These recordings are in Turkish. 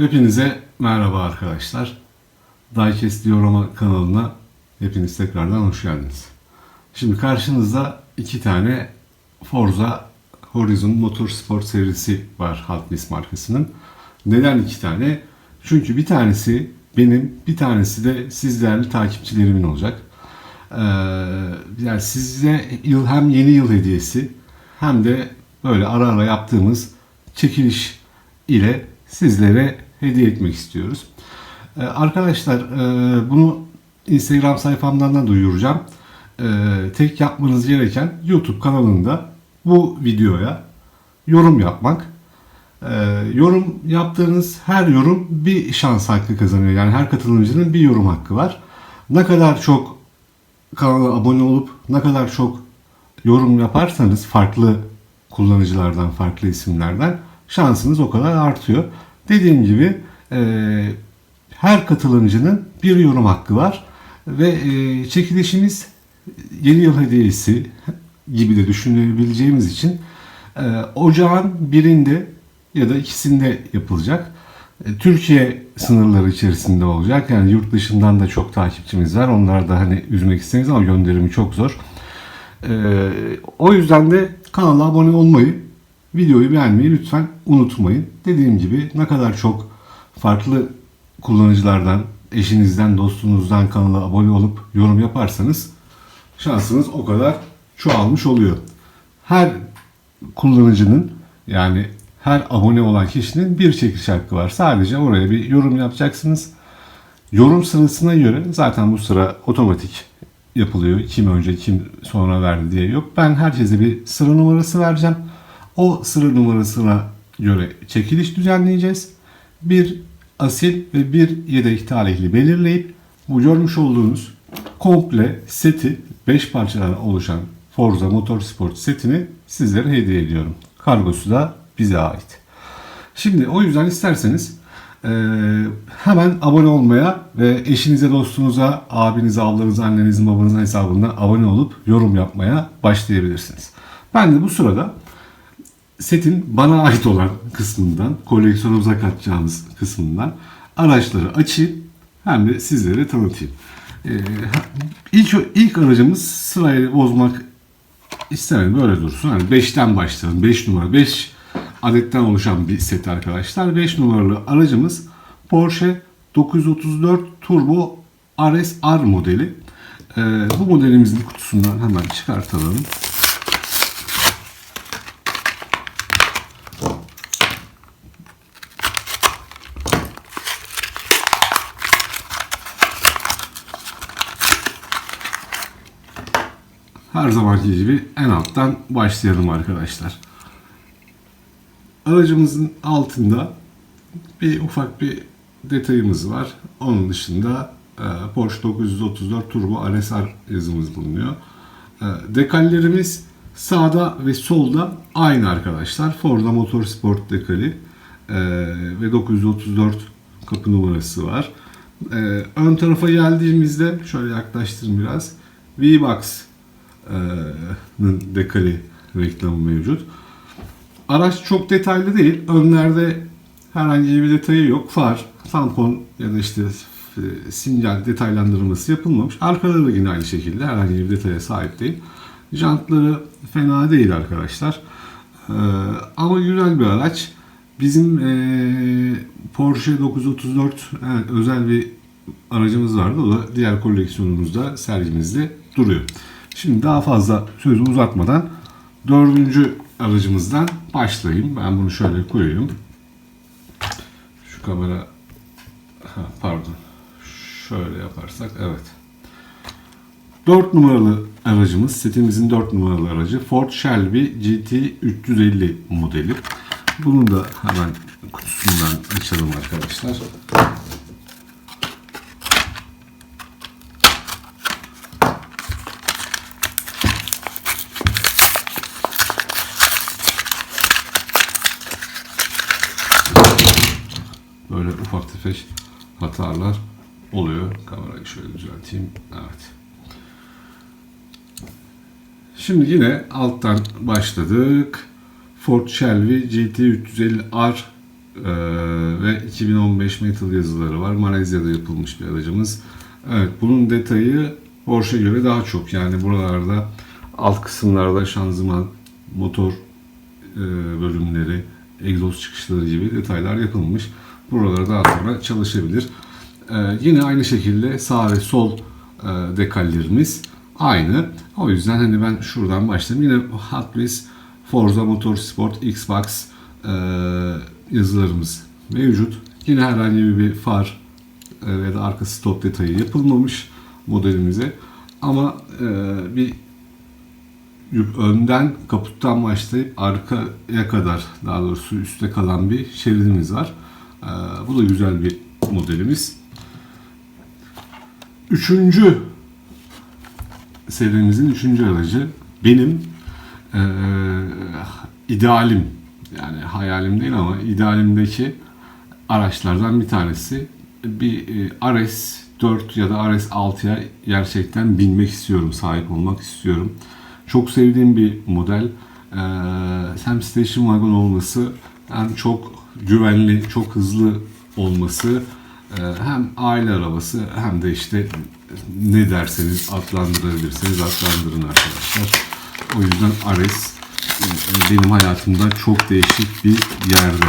Hepinize merhaba arkadaşlar. Diecast Diorama kanalına hepiniz tekrardan hoş geldiniz. Şimdi karşınızda iki tane Forza Horizon Motorsport serisi var Hot Wheels markasının. Neden iki tane? Çünkü bir tanesi benim, bir tanesi de siz takipçilerimin olacak. Ee, yani size yıl hem yeni yıl hediyesi hem de böyle ara ara yaptığımız çekiliş ile sizlere hediye etmek istiyoruz. Ee, arkadaşlar e, bunu Instagram sayfamdan da duyuracağım. Ee, tek yapmanız gereken YouTube kanalında bu videoya yorum yapmak. Ee, yorum yaptığınız her yorum bir şans hakkı kazanıyor. Yani her katılımcının bir yorum hakkı var. Ne kadar çok kanala abone olup ne kadar çok yorum yaparsanız farklı kullanıcılardan, farklı isimlerden şansınız o kadar artıyor. Dediğim gibi e, her katılımcının bir yorum hakkı var ve e, çekilişimiz yeni yıl hediyesi gibi de düşünebileceğimiz için e, ocağın birinde ya da ikisinde yapılacak. E, Türkiye sınırları içerisinde olacak. Yani yurt dışından da çok takipçimiz var. Onları da hani üzmek istemeyiz ama gönderimi çok zor. Ee, o yüzden de kanala abone olmayı, videoyu beğenmeyi lütfen unutmayın. Dediğim gibi ne kadar çok farklı kullanıcılardan, eşinizden, dostunuzdan kanala abone olup yorum yaparsanız şansınız o kadar çoğalmış oluyor. Her kullanıcının yani her abone olan kişinin bir çekiliş hakkı var. Sadece oraya bir yorum yapacaksınız. Yorum sırasına göre zaten bu sıra otomatik yapılıyor. Kim önce kim sonra verdi diye yok. Ben herkese bir sıra numarası vereceğim. O sıra numarasına göre çekiliş düzenleyeceğiz. Bir asil ve bir yedek talihli belirleyip bu görmüş olduğunuz komple seti 5 parçadan oluşan Forza Motorsport setini sizlere hediye ediyorum. Kargosu da bize ait. Şimdi o yüzden isterseniz e, hemen abone olmaya ve eşinize, dostunuza, abinize, ablanıza, annenizin, babanızın hesabından abone olup yorum yapmaya başlayabilirsiniz. Ben de bu sırada setin bana ait olan kısmından, koleksiyonumuza katacağımız kısmından araçları açayım hem de sizlere tanıtayım. Ee, ilk, ilk aracımız sırayı bozmak istemedim böyle dursun. Hani 5'ten başlayalım. 5 numara. 5 adetten oluşan bir set arkadaşlar. 5 numaralı aracımız Porsche 934 Turbo RS-R modeli. Ee, bu modelimizin kutusundan hemen çıkartalım. Her zamanki gibi en alttan başlayalım arkadaşlar. Aracımızın altında bir ufak bir detayımız var. Onun dışında e, Porsche 934 Turbo RSR yazımız bulunuyor. E, Dekallerimiz sağda ve solda aynı arkadaşlar. Forza Motorsport dekali e, ve 934 kapı numarası var. Ön tarafa geldiğimizde şöyle yaklaştırayım biraz. V-Box dekali reklamı mevcut. Araç çok detaylı değil. Önlerde herhangi bir detayı yok. Far, tampon ya da işte sinyal detaylandırılması yapılmamış. Arkada da yine aynı şekilde herhangi bir detaya sahip değil. Jantları fena değil arkadaşlar. Ee, ama güzel bir araç. Bizim e, Porsche 934 evet, özel bir aracımız vardı. O da diğer koleksiyonumuzda sergimizde duruyor. Şimdi daha fazla sözü uzatmadan dördüncü aracımızdan başlayayım. Ben bunu şöyle koyayım. Şu kamera ha, pardon. Şöyle yaparsak evet. 4 numaralı aracımız, setimizin 4 numaralı aracı Ford Shelby GT 350 modeli. Bunu da hemen kutusundan açalım arkadaşlar. Böyle ufak tefek hatalar oluyor. Kamerayı şöyle düzelteyim. Evet. Şimdi yine alttan başladık. Ford Shelby GT350R e, ve 2015 metal yazıları var. Malezya'da yapılmış bir aracımız. Evet bunun detayı Porsche göre daha çok. Yani buralarda alt kısımlarda şanzıman, motor e, bölümleri, egzoz çıkışları gibi detaylar yapılmış. Buralara daha sonra çalışabilir. E, yine aynı şekilde sağ ve sol e, dekallerimiz aynı. O yüzden hani ben şuradan başlayayım. Yine Hot Wheels, Forza Motorsport, Xbox e, yazılarımız mevcut. Yine herhangi bir far e, ya da arka stop detayı yapılmamış modelimize. Ama e, bir önden kaputtan başlayıp arkaya kadar daha doğrusu üstte kalan bir şeridimiz var. Ee, bu da güzel bir modelimiz. Üçüncü serimizin üçüncü aracı benim eee, idealim yani hayalim değil ama idealimdeki araçlardan bir tanesi. Bir e, RS 4 ya da RS 6'ya gerçekten binmek istiyorum, sahip olmak istiyorum. Çok sevdiğim bir model. Ee, hem station wagon olması hem çok güvenli, çok hızlı olması e, hem aile arabası hem de işte ne derseniz adlandırabilirseniz adlandırın arkadaşlar. O yüzden Ares e, benim hayatımda çok değişik bir yerde.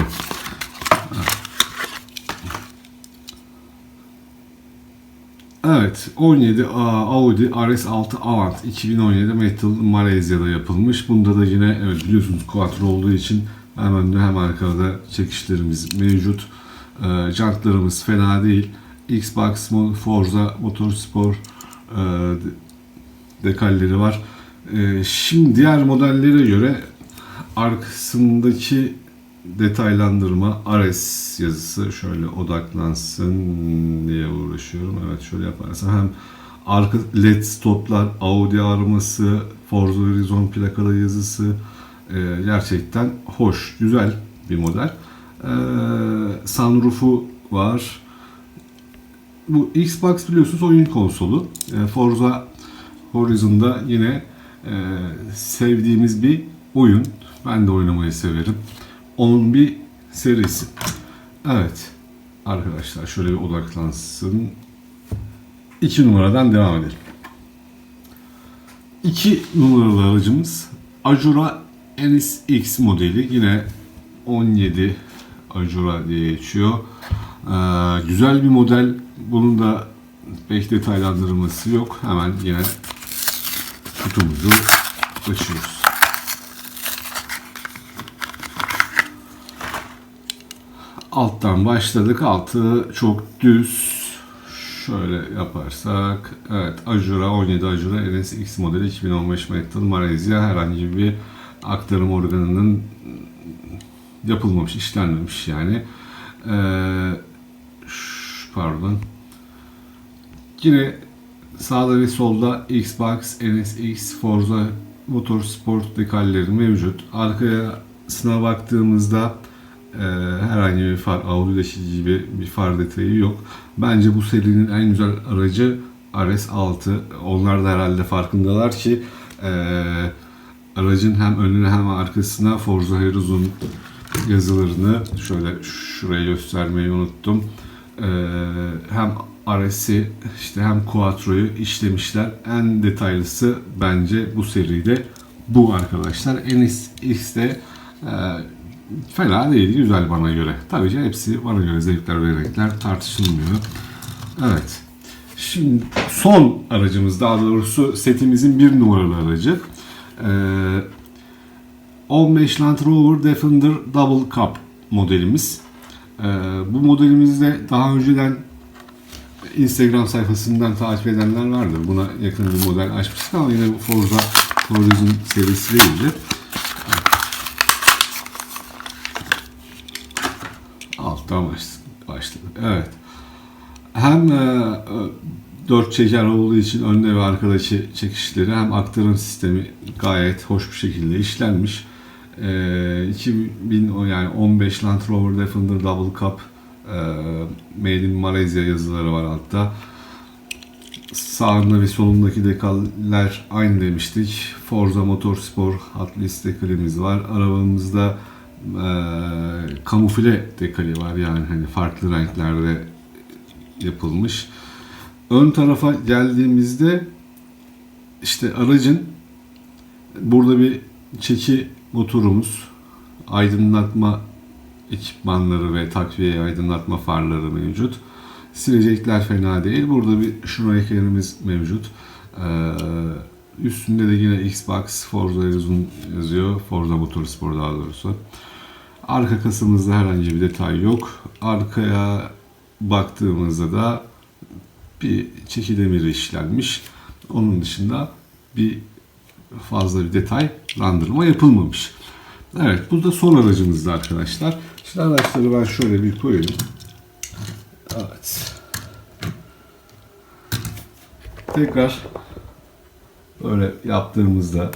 Evet, 17 Aa, Audi RS6 Avant 2017 Metal Malezya'da yapılmış. Bunda da yine evet biliyorsunuz quattro olduğu için hem önde hem arkada çekişlerimiz mevcut. Ee, jantlarımız fena değil. Xbox, Forza, Motorsport e, de- dekalleri var. Ee, şimdi diğer modellere göre arkasındaki detaylandırma RS yazısı şöyle odaklansın diye uğraşıyorum. Evet şöyle yaparsam hem arka led stoplar, Audi arması, Forza Horizon plakalı yazısı e, gerçekten hoş, güzel bir model. E, sunroof'u var. Bu Xbox biliyorsunuz oyun konsolu. E, Forza Horizon'da yine e, sevdiğimiz bir oyun. Ben de oynamayı severim. Onun bir serisi. Evet. Arkadaşlar şöyle bir odaklansın. 2 numaradan devam edelim. 2 numaralı aracımız Ajura Enis X modeli. Yine 17 Ajura diye geçiyor. Ee, güzel bir model. Bunun da pek detaylandırılması yok. Hemen yine kutumuzu açıyoruz. Alttan başladık. Altı çok düz. Şöyle yaparsak. Evet Ajura 17 Ajura NSX modeli 2015 Metal Malezya herhangi bir aktarım organının yapılmamış, işlenmemiş yani. Ee, pardon. Yine sağda ve solda Xbox, NSX, Forza Motorsport dekalleri mevcut. Arkasına baktığımızda e, herhangi bir far, Audi deşici gibi bir far detayı yok. Bence bu serinin en güzel aracı RS6. Onlar da herhalde farkındalar ki e, aracın hem önüne hem arkasına Forza Horizon yazılarını şöyle şuraya göstermeyi unuttum. Ee, hem RS'i işte hem Quattro'yu işlemişler. En detaylısı bence bu seride bu arkadaşlar. NSX de e, fena değil, güzel bana göre. Tabii ki hepsi bana göre zevkler ve renkler tartışılmıyor. Evet. Şimdi son aracımız daha doğrusu setimizin bir numaralı aracı. Ee, 15 Land Rover Defender Double Cup modelimiz. Ee, bu modelimizde daha önceden Instagram sayfasından takip edenler vardır. Buna yakın bir model açmıştık ama yine bu Forza Horizon serisi değildi. Alttan baş- başladık. Evet. Hem e, dört çeker olduğu için önde ve arkadaki çekişleri hem aktarım sistemi gayet hoş bir şekilde işlenmiş. E, 2000 o yani 15 Land Rover Defender Double Cup e, Made in Malaysia yazıları var altta. Sağında ve solundaki dekaller aynı demiştik. Forza Motorsport Hot Wheels dekalimiz var. Arabamızda e, kamufle dekali var yani hani farklı renklerde yapılmış. Ön tarafa geldiğimizde işte aracın burada bir çeki motorumuz, aydınlatma ekipmanları ve takviye aydınlatma farları mevcut. Silecekler fena değil. Burada bir şunu ekranımız mevcut. Ee, üstünde de yine Xbox Forza Horizon yazıyor. Forza Motorsport daha doğrusu. Arka kasamızda herhangi bir detay yok. Arkaya baktığımızda da bir çeki demiri işlenmiş. Onun dışında bir fazla bir detaylandırma yapılmamış. Evet bu da son aracımızdı arkadaşlar. Şimdi araçları ben şöyle bir koyayım. Evet. Tekrar böyle yaptığımızda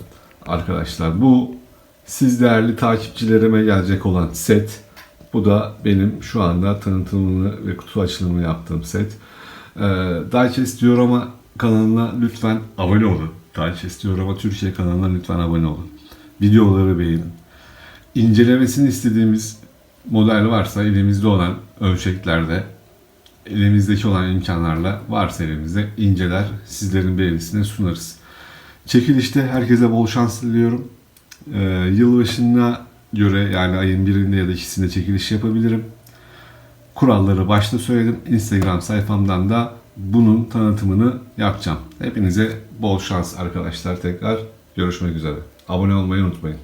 arkadaşlar bu siz değerli takipçilerime gelecek olan set. Bu da benim şu anda tanıtımını ve kutu açılımını yaptığım set. Ee, Digest Diorama kanalına lütfen abone olun. Digest Diorama Türkiye kanalına lütfen abone olun. Videoları beğenin. İncelemesini istediğimiz model varsa elimizde olan ölçeklerde elimizdeki olan imkanlarla varsa elimizde inceler sizlerin beğenisine sunarız. Çekilişte herkese bol şans diliyorum. Ee, yılbaşına göre yani ayın birinde ya da ikisinde çekiliş yapabilirim. Kuralları başta söyledim. Instagram sayfamdan da bunun tanıtımını yapacağım. Hepinize bol şans arkadaşlar tekrar. Görüşmek üzere. Abone olmayı unutmayın.